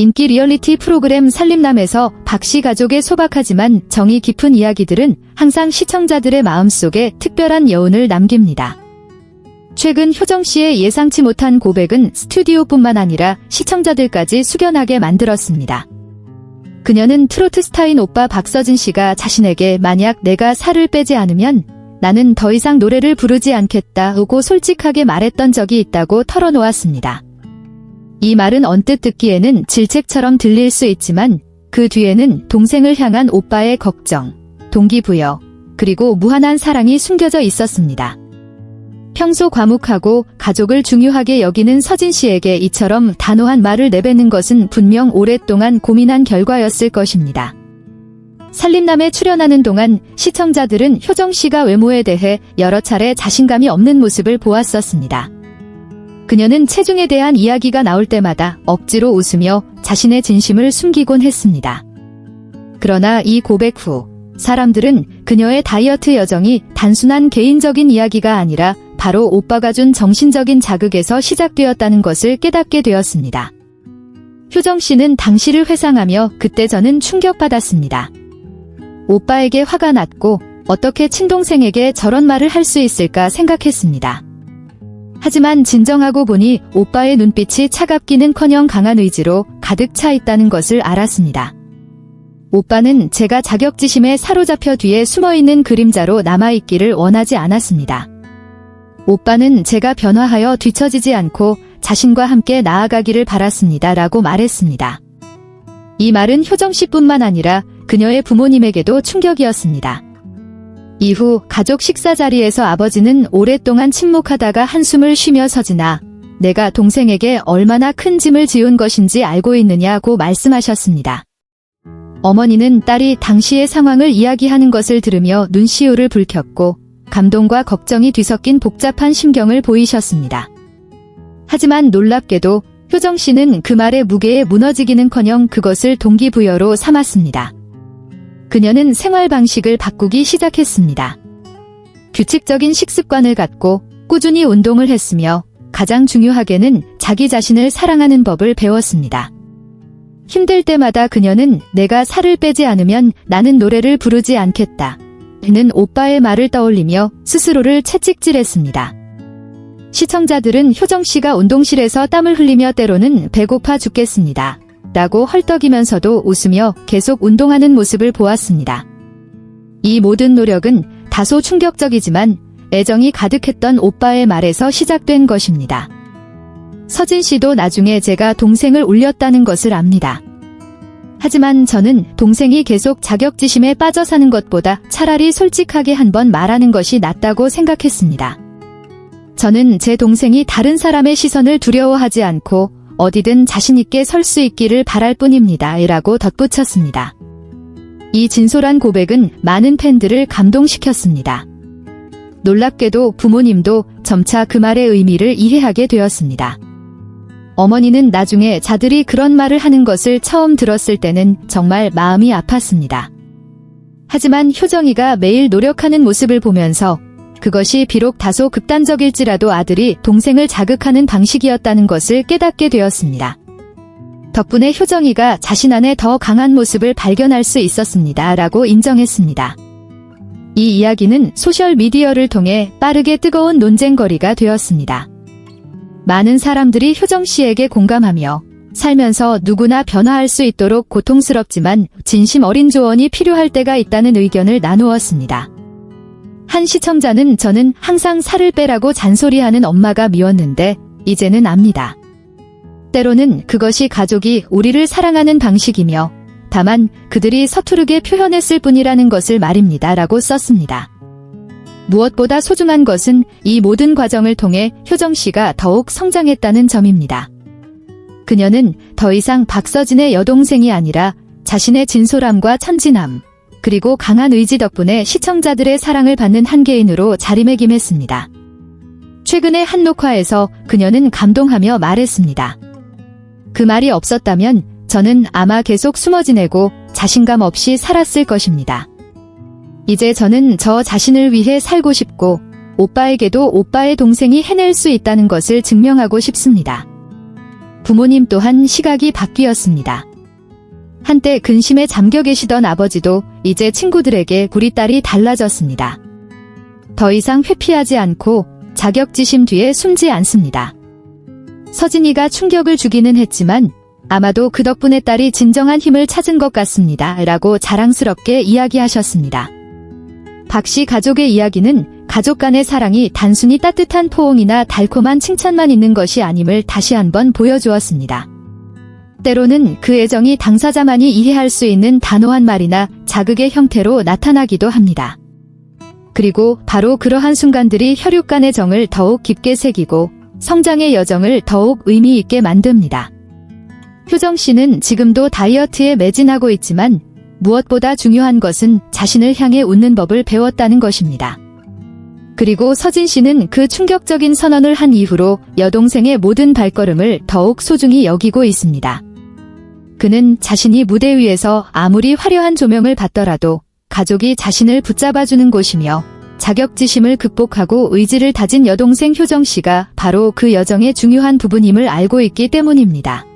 인기 리얼리티 프로그램 살림남에서 박씨 가족의 소박하지만 정이 깊은 이야기들은 항상 시청자들의 마음속에 특별한 여운을 남깁니다. 최근 효정 씨의 예상치 못한 고백은 스튜디오뿐만 아니라 시청자들까지 숙연하게 만들었습니다. 그녀는 트로트 스타인 오빠 박서진 씨가 자신에게 만약 내가 살을 빼지 않으면 나는 더 이상 노래를 부르지 않겠다고 솔직하게 말했던 적이 있다고 털어놓았습니다. 이 말은 언뜻 듣기에는 질책처럼 들릴 수 있지만 그 뒤에는 동생을 향한 오빠의 걱정, 동기부여, 그리고 무한한 사랑이 숨겨져 있었습니다. 평소 과묵하고 가족을 중요하게 여기는 서진 씨에게 이처럼 단호한 말을 내뱉는 것은 분명 오랫동안 고민한 결과였을 것입니다. 살림남에 출연하는 동안 시청자들은 효정 씨가 외모에 대해 여러 차례 자신감이 없는 모습을 보았었습니다. 그녀는 체중에 대한 이야기가 나올 때마다 억지로 웃으며 자신의 진심을 숨기곤 했습니다. 그러나 이 고백 후 사람들은 그녀의 다이어트 여정이 단순한 개인적인 이야기가 아니라 바로 오빠가 준 정신적인 자극에서 시작되었다는 것을 깨닫게 되었습니다. 효정 씨는 당시를 회상하며 그때 저는 충격받았습니다. 오빠에게 화가 났고 어떻게 친동생에게 저런 말을 할 수 있을까 생각했습니다. 하지만 진정하고 보니 오빠의 눈빛이 차갑기는커녕 강한 의지로 가득 차 있다는 것을 알았습니다. 오빠는 제가 자격지심에 사로잡혀 뒤에 숨어있는 그림자로 남아있기를 원하지 않았습니다. 오빠는 제가 변화하여 뒤처지지 않고 자신과 함께 나아가기를 바랐습니다. 라고 말했습니다. 이 말은 효정 씨뿐만 아니라 그녀의 부모님에게도 충격이었습니다. 이후 가족 식사 자리에서 아버지는 오랫동안 침묵하다가 한숨을 쉬며 서지나 내가 동생에게 얼마나 큰 짐을 지운 것인지 알고 있느냐고 말씀하셨습니다. 어머니는 딸이 당시의 상황을 이야기하는 것을 들으며 눈시울을 붉혔고 감동과 걱정이 뒤섞인 복잡한 심경을 보이셨습니다. 하지만 놀랍게도 효정 씨는 그 말의 무게에 무너지기는커녕 그것을 동기부여로 삼았습니다. 그녀는 생활 방식을 바꾸기 시작했습니다. 규칙적인 식습관을 갖고 꾸준히 운동을 했으며 가장 중요하게는 자기 자신을 사랑하는 법을 배웠습니다. 힘들 때마다 그녀는 내가 살을 빼지 않으면 나는 노래를 부르지 않겠다. 는 오빠의 말을 떠올리며 스스로를 채찍질했습니다. 시청자들은 효정 씨가 운동실에서 땀을 흘리며 때로는 배고파 죽겠습니다. 라고 헐떡이면서도 웃으며 계속 운동하는 모습을 보았습니다. 이 모든 노력은 다소 충격적이지만 애정이 가득했던 오빠의 말에서 시작된 것입니다. 서진 씨도 나중에 제가 동생을 울렸다는 것을 압니다. 하지만 저는 동생이 계속 자격지심에 빠져 사는 것보다 차라리 솔직하게 한번 말하는 것이 낫다고 생각했습니다. 저는 제 동생이 다른 사람의 시선을 두려워하지 않고 어디든 자신있게 설 수 있기를 바랄 뿐입니다. 라고 덧붙였습니다. 이 진솔한 고백은 많은 팬들을 감동시켰습니다. 놀랍게도 부모님도 점차 그 말의 의미를 이해하게 되었습니다. 어머니는 나중에 자들이 그런 말을 하는 것을 처음 들었을 때는 정말 마음이 아팠습니다. 하지만 효정이가 매일 노력하는 모습을 보면서 그것이 비록 다소 극단적일지라도 아들이 동생을 자극하는 방식이었다는 것을 깨닫게 되었습니다. 덕분에 효정이가 자신 안에 더 강한 모습을 발견할 수 있었습니다. 라고 인정했습니다. 이 이야기는 소셜미디어를 통해 빠르게 뜨거운 논쟁거리가 되었습니다. 많은 사람들이 효정 씨에게 공감하며 살면서 누구나 변화할 수 있도록 고통스럽지만 진심 어린 조언이 필요할 때가 있다는 의견을 나누었습니다. 한 시청자는 저는 항상 살을 빼라고 잔소리하는 엄마가 미웠는데 이제는 압니다. 때로는 그것이 가족이 우리를 사랑하는 방식이며 다만 그들이 서투르게 표현했을 뿐이라는 것을 말입니다. 라고 썼습니다. 무엇보다 소중한 것은 이 모든 과정을 통해 효정 씨가 더욱 성장했다는 점입니다. 그녀는 더 이상 박서진의 여동생이 아니라 자신의 진솔함과 천진함, 그리고 강한 의지 덕분에 시청자들의 사랑을 받는 한 개인으로 자리매김했습니다. 최근의 한 녹화에서 그녀는 감동하며 말했습니다. 그 말이 없었다면 저는 아마 계속 숨어 지내고 자신감 없이 살았을 것입니다. 이제 저는 저 자신을 위해 살고 싶고 오빠에게도 오빠의 동생이 해낼 수 있다는 것을 증명하고 싶습니다. 부모님 또한 시각이 바뀌었습니다. 한때 근심에 잠겨 계시던 아버지도 이제 친구들에게 우리 딸이 달라졌습니다. 더 이상 회피하지 않고 자격지심 뒤에 숨지 않습니다. 서진이가 충격을 주기는 했지만 아마도 그 덕분에 딸이 진정한 힘을 찾은 것 같습니다. 라고 자랑스럽게 이야기하셨습니다. 박 씨 가족의 이야기는 가족 간의 사랑이 단순히 따뜻한 포옹이나 달콤한 칭찬만 있는 것이 아님을 다시 한번 보여주었습니다. 때로는 그 애정이 당사자만이 이해할 수 있는 단호한 말이나 자극의 형태로 나타나기도 합니다. 그리고 바로 그러한 순간들이 혈육 간의 정을 더욱 깊게 새기고 성장의 여정을 더욱 의미 있게 만듭니다. 효정 씨는 지금도 다이어트에 매진하고 있지만 무엇보다 중요한 것은 자신을 향해 웃는 법을 배웠다는 것입니다. 그리고 서진 씨는 그 충격적인 선언을 한 이후로 여동생의 모든 발걸음을 더욱 소중히 여기고 있습니다. 그는 자신이 무대 위에서 아무리 화려한 조명을 받더라도 가족이 자신을 붙잡아주는 곳이며 자격지심을 극복하고 의지를 다진 여동생 효정 씨가 바로 그 여정의 중요한 부분임을 알고 있기 때문입니다.